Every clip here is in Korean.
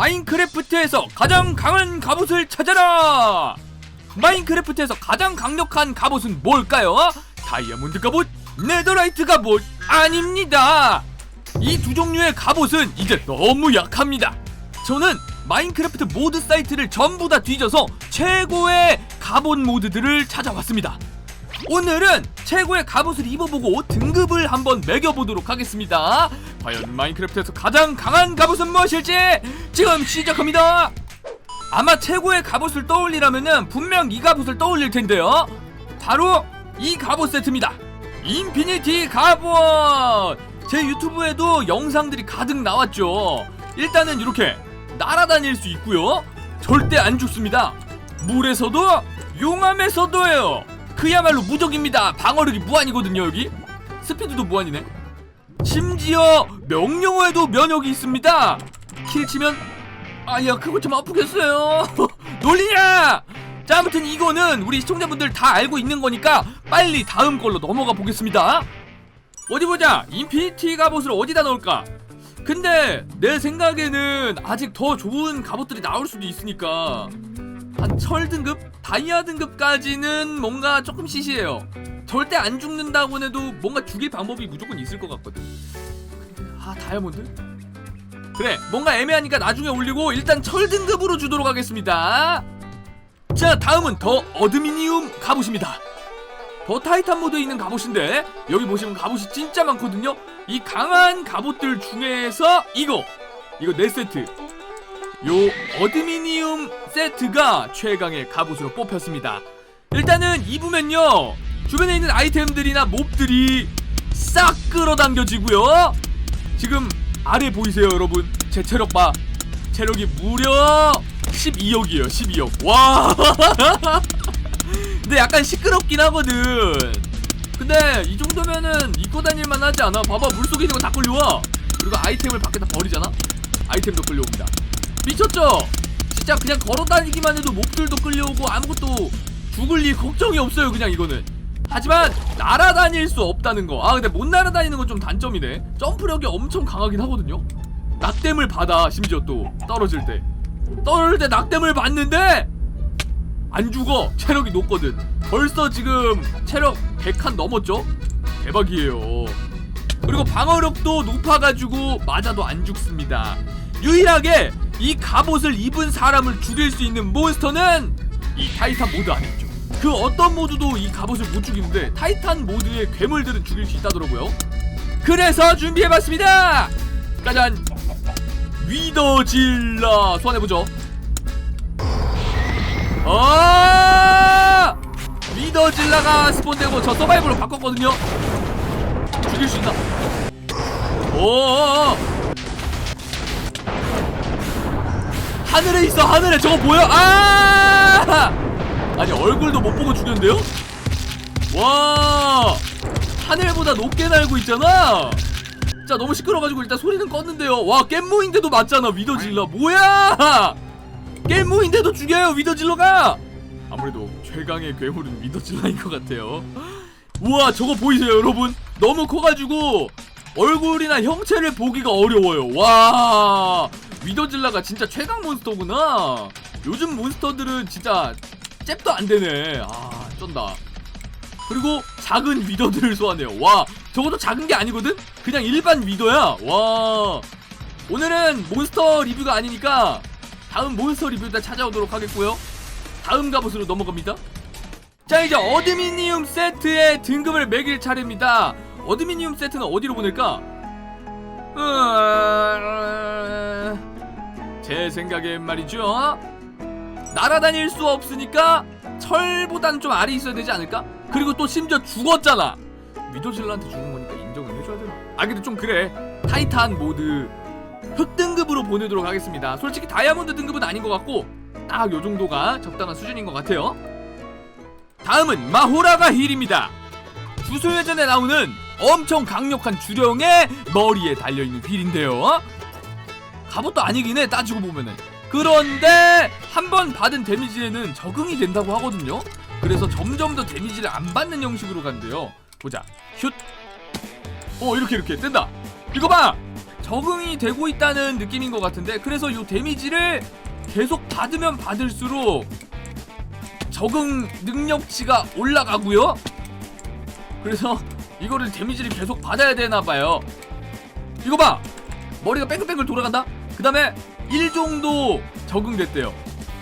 마인크래프트에서 가장 강한 갑옷을 찾아라! 마인크래프트에서 가장 강력한 갑옷은 뭘까요? 다이아몬드 갑옷, 네더라이트 갑옷 아닙니다. 이 두 종류의 갑옷은 이제 너무 약합니다. 저는 마인크래프트 모드 사이트를 전부 다 뒤져서 최고의 갑옷 모드들을 찾아왔습니다. 오늘은 최고의 갑옷을 입어보고 등급을 한번 매겨보도록 하겠습니다. 과연 마인크래프트에서 가장 강한 갑옷은 무엇일지 지금 시작합니다. 아마 최고의 갑옷을 떠올리라면은 분명 이 갑옷을 떠올릴 텐데요. 바로 이 갑옷 세트입니다. 인피니티 갑옷. 제 유튜브에도 영상들이 가득 나왔죠. 일단은 이렇게 날아다닐 수 있고요. 절대 안 죽습니다. 물에서도 용암에서도예요. 그야말로 무적입니다. 방어력이 무한이거든요 여기. 스피드도 무한이네. 심지어 명령어에도 면역이 있습니다. 킬 치면 아야 그거 좀 아프겠어요. 놀리냐? 자 아무튼 이거는 우리 시청자분들 다 알고 있는 거니까 빨리 다음 걸로 넘어가 보겠습니다. 어디 보자. 인피니티 갑옷을 어디다 넣을까? 근데 내 생각에는 아직 더 좋은 갑옷들이 나올 수도 있으니까 한 철 등급, 다이아 등급까지는 뭔가 조금 시시해요. 절대 안 죽는다고 해도 뭔가 죽일 방법이 무조건 있을 것 같거든. 아 다이아몬드? 그래 뭔가 애매하니까 나중에 올리고 일단 철 등급으로 주도록 하겠습니다. 자 다음은 더 어드미니움 갑옷입니다. 더 타이탄 모드에 있는 갑옷인데 여기 보시면 갑옷이 진짜 많거든요. 이 강한 갑옷들 중에서 이거 이거 네 세트. 요 어드미니움 세트가 최강의 갑옷으로 뽑혔습니다. 일단은 입으면요 주변에 있는 아이템들이나 몹들이 싹 끌어당겨지고요. 지금 아래 보이세요 여러분? 제 체력 봐. 체력이 무려 12억이에요 12억. 와. 근데 약간 시끄럽긴 하거든. 근데 이 정도면은 입고 다닐만 하지 않아? 봐봐 물속에 있는 거 다 끌려와. 그리고 아이템을 밖에다 버리잖아? 아이템도 끌려옵니다. 미쳤죠? 진짜 그냥 걸어 다니기만 해도 몹들도 끌려오고 아무것도 죽을 일 걱정이 없어요 그냥 이거는. 하지만 날아다닐 수 없다는 거. 아 근데 못 날아다니는 건 좀 단점이네. 점프력이 엄청 강하긴 하거든요. 낙뎀을 받아 심지어 또 떨어질 때. 떨어질 때 낙뎀을 받는데 안 죽어. 체력이 높거든. 벌써 지금 체력 100칸 넘었죠? 대박이에요. 그리고 방어력도 높아가지고 맞아도 안 죽습니다. 유일하게 이 갑옷을 입은 사람을 죽일 수 있는 몬스터는 이 타이탄 모드 있죠. 그 어떤 모드도 이 갑옷을 못 죽이는데 타이탄 모드의 괴물들은 죽일 수 있다더라고요. 그래서 준비해봤습니다. 짜잔. 위더질라 소환해보죠. 아! 위더질라가 스폰되고 저 서바이벌로 바꿨거든요. 죽일 수 있나? 오! 하늘에 있어 하늘에 저거 보여? 아! 아니 얼굴도 못 보고 죽였는데요? 와! 하늘보다 높게 날고 있잖아. 자 너무 시끄러가지고 일단 소리는 껐는데요. 와 깻모인데도 맞잖아 위더질러 뭐야? 깻모인데도 죽여요 위더질러가. 아무래도 최강의 괴물은 위더질러인 것 같아요. 우와 저거 보이세요 여러분? 너무 커가지고 얼굴이나 형체를 보기가 어려워요. 와 위더질라가 진짜 최강 몬스터구나. 요즘 몬스터들은 진짜 잽도 안 되네. 아 쩐다. 그리고 작은 위더들을 소환해요. 와 저것도 작은 게 아니거든? 그냥 일반 위더야. 와 오늘은 몬스터 리뷰가 아니니까 다음 몬스터 리뷰 때 찾아오도록 하겠고요. 다음 갑옷으로 넘어갑니다. 자 이제 어드미니움 세트의 등급을 매길 차례입니다. 어드미니움 세트는 어디로 보낼까? 음... 제 생각엔 말이죠. 날아다닐 수 없으니까 철보단 좀 아래 있어야 되지 않을까? 그리고 또 심지어 죽었잖아. 위도질러한테 죽은 거니까 인정을 해줘야 되나? 아 근데 좀 그래. 타이탄 모드 흑 등급으로 보내도록 하겠습니다. 솔직히 다이아몬드 등급은 아닌 것 같고 딱 요 정도가 적당한 수준인 것 같아요. 다음은 마호라가 힐입니다. 주소회전에 나오는 엄청 강력한 주령의 머리에 달려있는 휠인데요. 갑옷도 아니긴 해 따지고 보면은. 그런데 한 번 받은 데미지에는 적응이 된다고 하거든요. 그래서 점점 더 데미지를 안 받는 형식으로 간대요. 보자. 슛. 어 이렇게 이렇게 뜬다. 이거 봐. 적응이 되고 있다는 느낌인 것 같은데 그래서 요 데미지를 계속 받으면 받을수록 적응 능력치가 올라가고요. 그래서 이거를 데미지를 계속 받아야 되나 봐요. 이거 봐. 머리가 뺑글뺑글 돌아간다. 그 다음에 1 정도 적응됐대요.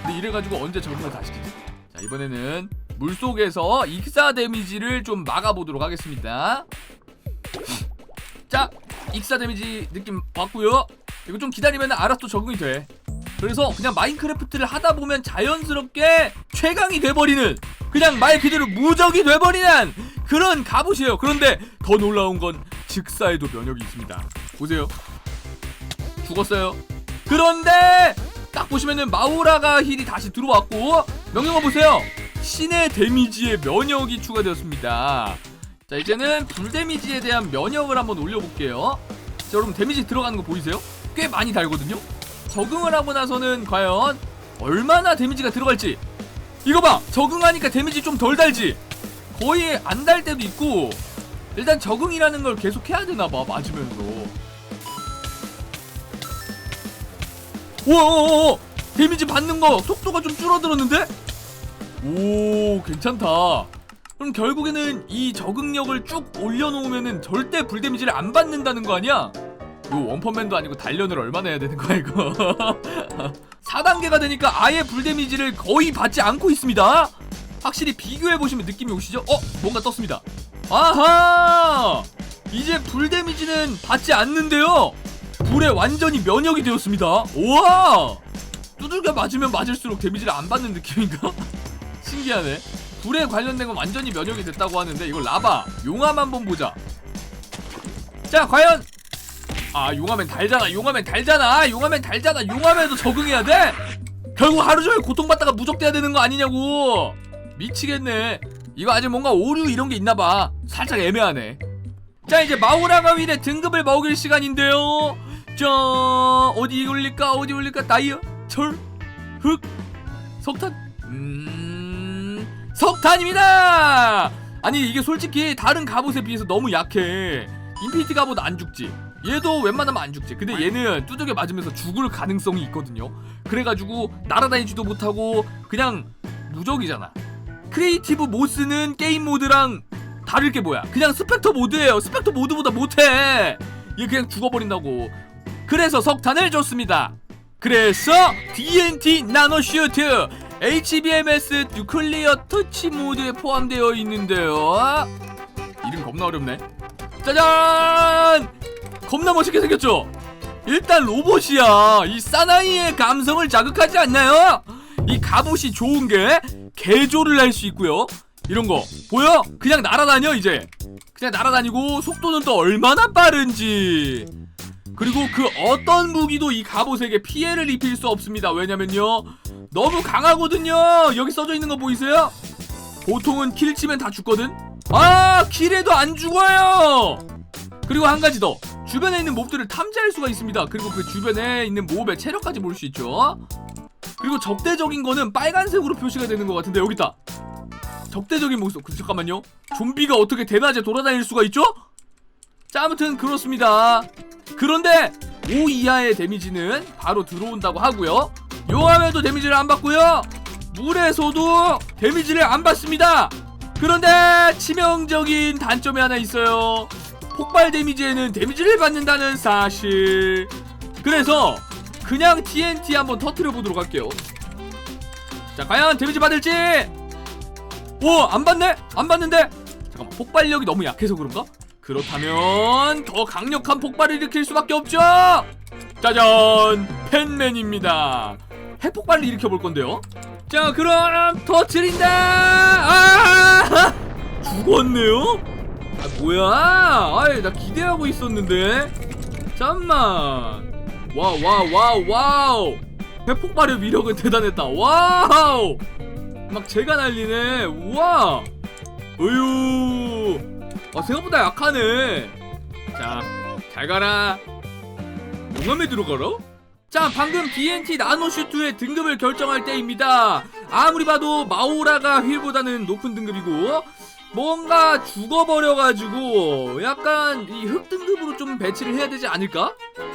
근데 이래가지고 언제 적응을 다 시키지? 자 이번에는 물 속에서 익사 데미지를 좀 막아보도록 하겠습니다. 자 익사 데미지 느낌 왔고요. 이거 좀 기다리면 알아서 또 적응이 돼. 그래서 그냥 마인크래프트를 하다 보면 자연스럽게 최강이 돼버리는 그냥 말 그대로 무적이 돼버리는 그런 갑옷이에요. 그런데 더 놀라운 건 즉사에도 면역이 있습니다. 보세요. 죽었어요. 그런데 딱 보시면은 마우라가 힐이 다시 들어왔고 명령어 보세요. 신의 데미지에 면역이 추가되었습니다. 자 이제는 불 데미지에 대한 면역을 한번 올려볼게요. 자 여러분 데미지 들어가는 거 보이세요? 꽤 많이 달거든요. 적응을 하고 나서는 과연 얼마나 데미지가 들어갈지 이거 봐 적응하니까 데미지 좀 덜 달지 거의 안 달 때도 있고 일단 적응이라는 걸 계속 해야 되나 봐 맞으면서 우와 데미지 받는 거 속도가 좀 줄어들었는데? 오 괜찮다. 그럼 결국에는 이 적응력을 쭉 올려놓으면은 절대 불 데미지를 안 받는다는 거 아니야? 이거 원펀맨도 아니고 단련을 얼마나 해야 되는 거야 이거? 4단계가 되니까 아예 불 데미지를 거의 받지 않고 있습니다. 확실히 비교해보시면 느낌이 오시죠? 어? 뭔가 떴습니다. 아하! 이제 불 데미지는 받지 않는데요 불에 완전히 면역이 되었습니다. 우와! 두들겨 맞으면 맞을수록 데미지를 안 받는 느낌인가? 신기하네. 불에 관련된 건 완전히 면역이 됐다고 하는데 이거 라바 용암 한번 보자. 자 과연! 아 용하면 달잖아 용하면 달잖아 용하면 달잖아. 용하면도 적응해야 돼? 결국 하루 종일 고통받다가 무적돼야 되는 거 아니냐고. 미치겠네. 이거 아직 뭔가 오류 이런 게 있나봐. 살짝 애매하네 자 이제 마우라가 윌의 등급을 먹일 시간인데요. 자 어디 올릴까? 어디 올릴까? 다이어 철흑 석탄. 음 석탄입니다! 아니 이게 솔직히 다른 갑옷에 비해서 너무 약해. 인피니티 갑옷 안 죽지. 얘도 웬만하면 안 죽지. 근데 얘는 두들겨 맞으면서 죽을 가능성이 있거든요. 그래가지고 날아다니지도 못하고 그냥 무적이잖아. 크리에이티브 모스는 게임 모드랑 다를 게 뭐야 그냥 스펙터 모드예요 스펙터 모드보다 못해 얘 그냥 죽어버린다고 그래서 석탄을 줬습니다 그래서 DNT 나노 슈트 HBMS 뉴클리어 터치 모드에 포함되어 있는데요 이름 겁나 어렵네 짜잔 겁나 멋있게 생겼죠? 일단 로봇이야. 이 사나이의 감성을 자극하지 않나요? 이 갑옷이 좋은 게 개조를 할 수 있고요. 이런 거 보여? 그냥 날아다녀 이제. 그냥 날아다니고 속도는 또 얼마나 빠른지. 그리고 그 어떤 무기도 이 갑옷에게 피해를 입힐 수 없습니다. 왜냐면요. 너무 강하거든요. 여기 써져 있는 거 보이세요? 보통은 킬 치면 다 죽거든. 아, 킬해도 안 죽어요. 그리고 한 가지 더. 주변에 있는 몹들을 탐지할 수가 있습니다. 그리고 그 주변에 있는 몹의 체력까지 볼 수 있죠. 그리고 적대적인 거는 빨간색으로 표시가 되는 것 같은데 여기 있다. 적대적인 모습. 그, 잠깐만요. 좀비가 어떻게 대낮에 돌아다닐 수가 있죠? 자, 아무튼 그렇습니다. 그런데 5 이하의 데미지는 바로 들어온다고 하고요. 용암에도 데미지를 안 받고요. 물에서도 데미지를 안 받습니다. 그런데 치명적인 단점이 하나 있어요. 폭발 데미지에는 데미지를 받는다는 사실. 그래서 그냥 TNT 한번 터트려 보도록 할게요. 자, 과연 데미지 받을지. 오, 안 받네? 안 받는데? 잠깐만, 폭발력이 너무 약해서 그런가? 그렇다면 더 강력한 폭발을 일으킬 수밖에 없죠. 짜잔, 팬맨입니다. 핵폭발을 일으켜 볼 건데요. 자, 그럼 터트린다. 아! 죽었네요. 아 뭐야? 아이 나 기대하고 있었는데. 잠만. 와우 와우 와우 와우. 핵폭발의 위력은 대단했다. 와우. 막 제가 날리네. 우와. 어유. 아 생각보다 약하네. 자, 잘 가라. 용암에 들어가라? 자, 방금 BNT 나노슈트의 등급을 결정할 때입니다. 아무리 봐도 마오라가 휠보다는 높은 등급이고 뭔가 죽어버려가지고 약간 이 흑등급으로 좀 배치를 해야 되지 않을까?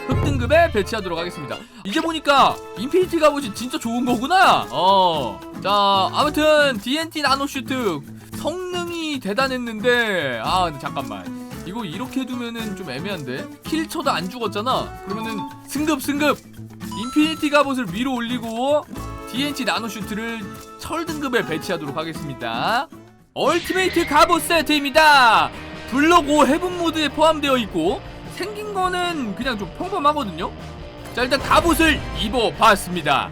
흑등급에 배치하도록 하겠습니다. 이제 보니까 인피니티 갑옷이 진짜 좋은 거구나. 어. 자, 아무튼 DNT 나노슈트 성능이 대단했는데 아 잠깐만. 이거 이렇게 두면은 좀 애매한데 킬 쳐도 안 죽었잖아. 그러면은 승급 승급 인피니티 갑옷을 위로 올리고 DNT 나노슈트를 철 등급에 배치하도록 하겠습니다. 얼티메이트 갑옷 세트입니다. 블록 5 헤븐 모드에 포함되어 있고 생긴 거는 그냥 좀 평범하거든요. 자 일단 갑옷을 입어봤습니다.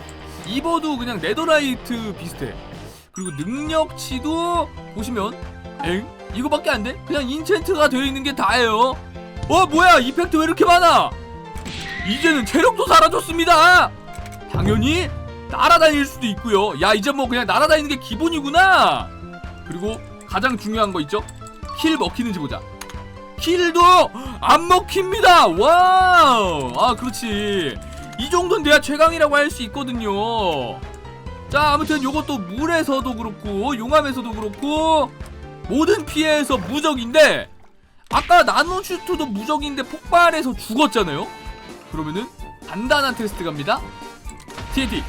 입어도 그냥 네더라이트 비슷해. 그리고 능력치도 보시면 엥? 이거밖에 안 돼? 그냥 인챈트가 되어 있는 게 다예요. 어 뭐야 이펙트 왜 이렇게 많아? 이제는 체력도 사라졌습니다. 당연히 날아다닐 수도 있고요. 야 이제 뭐 그냥 날아다니는 게 기본이구나. 그리고 가장 중요한 거 있죠? 킬 먹히는지 보자. 킬도 안 먹힙니다. 와우. 아 그렇지. 이 정도는 내가 최강이라고 할 수 있거든요. 자 아무튼 요것도 물에서도 그렇고 용암에서도 그렇고 모든 피해에서 무적인데 아까 나노슈트도 무적인데 폭발해서 죽었잖아요. 그러면은 간단한 테스트 갑니다. TNT.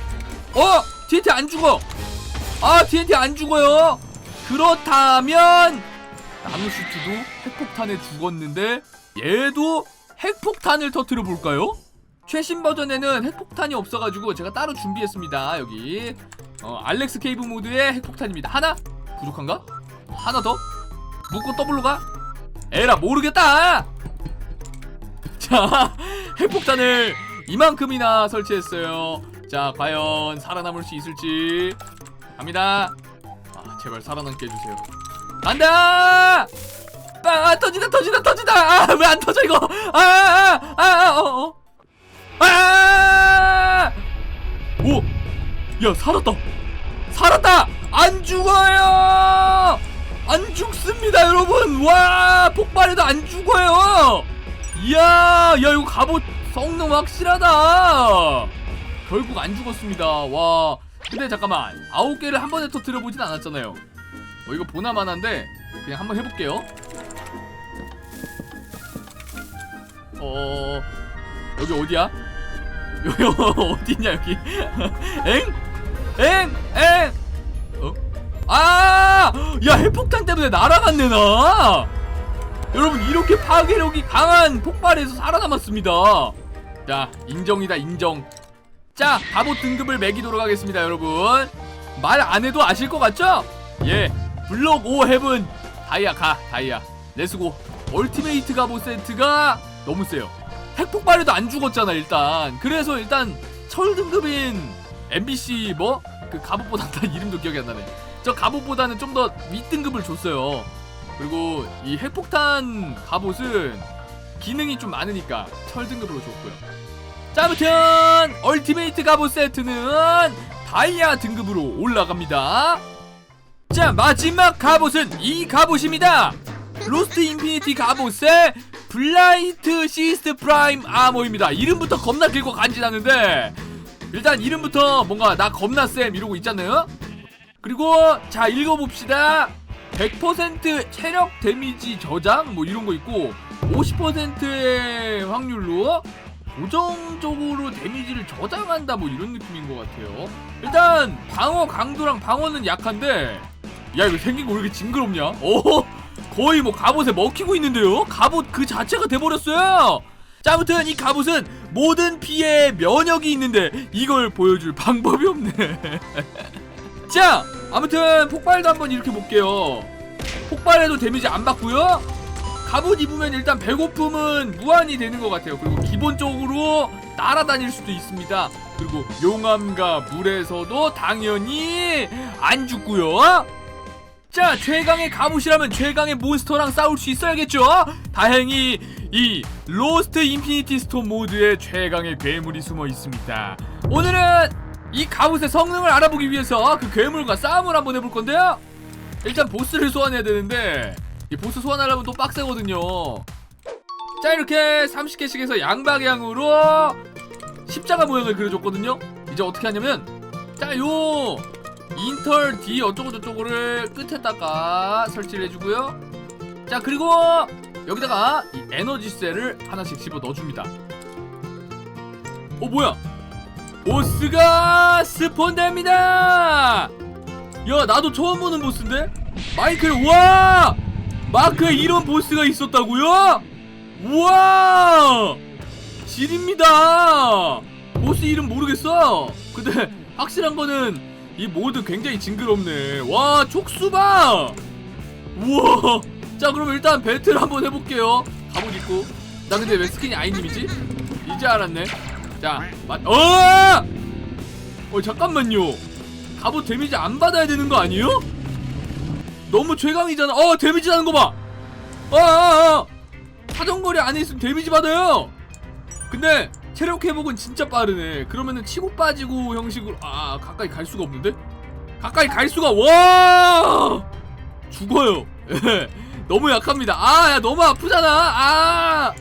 어 TNT 안 죽어. 아 TNT 안 죽어요. 그렇다면 나노슈트도 핵폭탄에 죽었는데 얘도 핵폭탄을 터트려 볼까요? 최신 버전에는 핵폭탄이 없어가지고 제가 따로 준비했습니다. 여기 어, 알렉스 케이브 모드의 핵폭탄입니다. 하나 부족한가? 하나 더 묶고 더블로 가? 에라 모르겠다. 자 핵폭탄을 이만큼이나 설치했어요. 자 과연 살아남을 수 있을지 갑니다. 아 제발 살아남게 해주세요. 간다! 아, 터진다, 터진다, 터진다! 아, 왜 안 터져, 이거! 아, 아, 아, 아, 어, 어. 아! 오! 야, 살았다! 살았다! 안 죽어요! 안 죽습니다, 여러분! 와! 폭발해도 안 죽어요! 이야, 야, 이거 갑옷 성능 확실하다! 결국 안 죽었습니다. 와. 근데 잠깐만. 아홉 개를 한 번에 터뜨려 보진 않았잖아요. 어, 이거 보나마나인데 그냥 한번 해볼게요. 어 여기 어디야? 여기 어디냐 여기? 엥? 엥? 엥? 어? 아! 야 핵폭탄 때문에 날아갔네 나. 여러분 이렇게 파괴력이 강한 폭발에서 살아남았습니다. 자 인정이다 인정. 자 갑옷 등급을 매기도록 하겠습니다 여러분. 말 안 해도 아실 것 같죠? 예. 블록 5 헤븐. 다이아 가 다이아. 레스고. 얼티메이트 갑옷 세트가 너무 세요. 핵폭발에도 안 죽었잖아 일단. 그래서 일단 철 등급인 MBC 뭐? 그 갑옷보다 난 이름도 기억이 안 나네. 저 갑옷보다는 좀 더 윗등급을 줬어요. 그리고 이 핵폭탄 갑옷은 기능이 좀 많으니까 철 등급으로 줬고요 자 아무튼 얼티메이트 갑옷 세트는 다이아 등급으로 올라갑니다. 자 마지막 갑옷은 이 갑옷입니다. 로스트 인피니티 갑옷의 블라이트 시스트 프라임 아머입니다. 이름부터 겁나 길고 간지나는데 일단 이름부터 뭔가 나 겁나 쌤 이러고 있잖아요. 그리고 자 읽어봅시다. 100% 체력 데미지 저장 뭐 이런 거 있고 50%의 확률로 고정적으로 데미지를 저장한다 뭐 이런 느낌인 것 같아요 일단 방어 강도랑 방어는 약한데 야 이거 생긴 거 왜 이렇게 징그럽냐? 어? 거의 뭐 갑옷에 먹히고 있는데요? 갑옷 그 자체가 돼버렸어요. 자 아무튼 이 갑옷은 모든 피해에 면역이 있는데 이걸 보여줄 방법이 없네. 자 아무튼 폭발도 한번 이렇게 볼게요. 폭발해도 데미지 안 받고요. 갑옷 입으면 일단 배고픔은 무한이 되는 것 같아요. 그리고 기본적으로 날아다닐 수도 있습니다. 그리고 용암과 물에서도 당연히 안 죽고요. 자 최강의 갑옷이라면 최강의 몬스터랑 싸울 수 있어야겠죠 다행히 이 로스트 인피니티 스톤 모드에 최강의 괴물이 숨어 있습니다 오늘은 이 갑옷의 성능을 알아보기 위해서 그 괴물과 싸움을 한번 해볼 건데요 일단 보스를 소환해야 되는데 이 보스 소환하려면 또 빡세거든요 자 이렇게 30개씩 해서 양방향으로 십자가 모양을 그려줬거든요 이제 어떻게 하냐면 자요 인털 D 어쩌고 저쩌고를 끝에다가 설치를 해주고요. 자 그리고 여기다가 이 에너지 셀을 하나씩 집어 넣어줍니다. 어 뭐야? 보스가 스폰됩니다. 야 나도 처음 보는 보스인데 마이클 와 마크에 이런 보스가 있었다고요? 우와 질입니다. 보스 이름 모르겠어. 근데 확실한 거는 이 모드 굉장히 징그럽네. 와 촉수봐. 우와. 자 그럼 일단 배틀 한번 해볼게요. 갑옷 입고. 나 근데 왜 스킨이 아이님이지? 이제 알았네. 자, 맞. 어! 어 잠깐만요. 갑옷 데미지 안 받아야 되는 거 아니에요? 너무 최강이잖아. 어 데미지 나는 거 봐. 어. 사정거리 안에 있으면 데미지 받아요. 근데 체력 회복은 진짜 빠르네. 그러면은 치고 빠지고 형식으로 아 가까이 갈 수가 없는데? 가까이 갈 수가 와 죽어요. 예. 너무 약합니다. 아, 야, 너무 아프잖아. 아,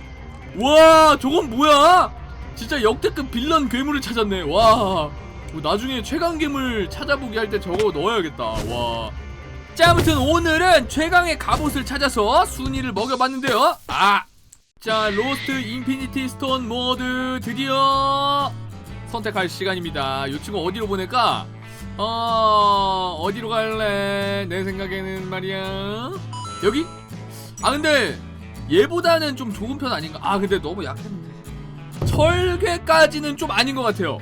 와, 저건 뭐야? 진짜 역대급 빌런 괴물을 찾았네. 와, 뭐 나중에 최강 괴물 찾아보기 할 때 저거 넣어야겠다. 와. 자, 아무튼 오늘은 최강의 갑옷을 찾아서 순위를 먹여봤는데요. 아, 자, 로스트 인피니티 스톤 모드 드디어 선택할 시간입니다. 이 친구 어디로 보낼까? 어, 어디로 갈래? 내 생각에는 말이야. 여기? 아, 근데 얘보다는 좀 좋은 편 아닌가? 아, 근데 너무 약했는데. 철괴까지는 좀 아닌 것 같아요.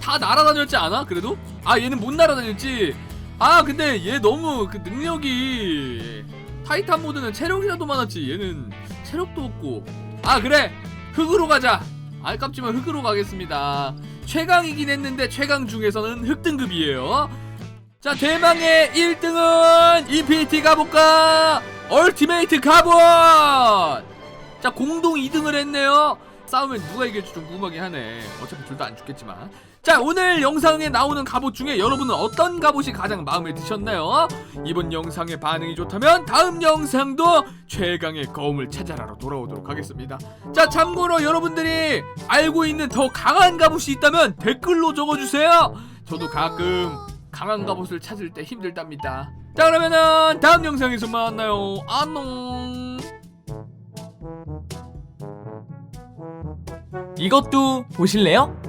다 날아다녔지 않아? 그래도? 아, 얘는 못 날아다녔지. 아, 근데 얘 너무 그 능력이 타이탄 모드는 체력이라도 많았지. 얘는 체력도 없고. 아, 그래. 흙으로 가자. 아깝지만 흙으로 가겠습니다. 최강이긴 했는데 최강 중에서는 흙등급이에요. 자, 대망의 1등은 인피니티 가볼까? 얼티메이트 갑옷! 자, 공동 2등을 했네요. 싸우면 누가 이길지 좀 궁금하긴 하네. 어차피 둘 다 안 죽겠지만. 자, 오늘 영상에 나오는 갑옷 중에 여러분은 어떤 갑옷이 가장 마음에 드셨나요? 이번 영상의 반응이 좋다면 다음 영상도 최강의 거움을 찾아라로 돌아오도록 하겠습니다. 자, 참고로 여러분들이 알고 있는 더 강한 갑옷이 있다면 댓글로 적어주세요. 저도 가끔 강한 갑옷을 찾을 때 힘들답니다. 자, 그러면은 다음 영상에서 만나요. 안녕. 이것도 보실래요?